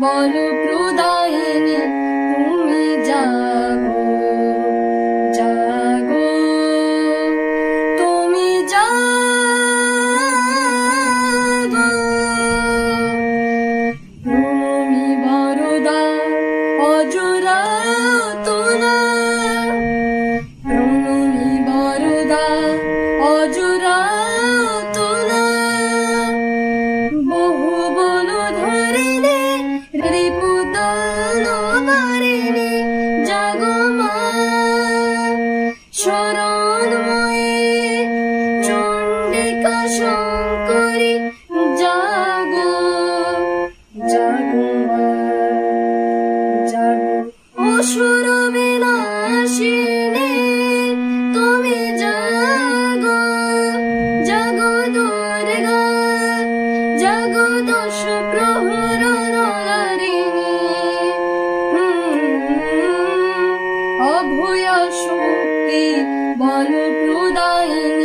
বল প্রদায়িনী তুমি জাগো জাগো। তুমি জাগো। প্রণমী বরদা অজরা তোলা। Koran অভয় শক্তি বল প্রদায়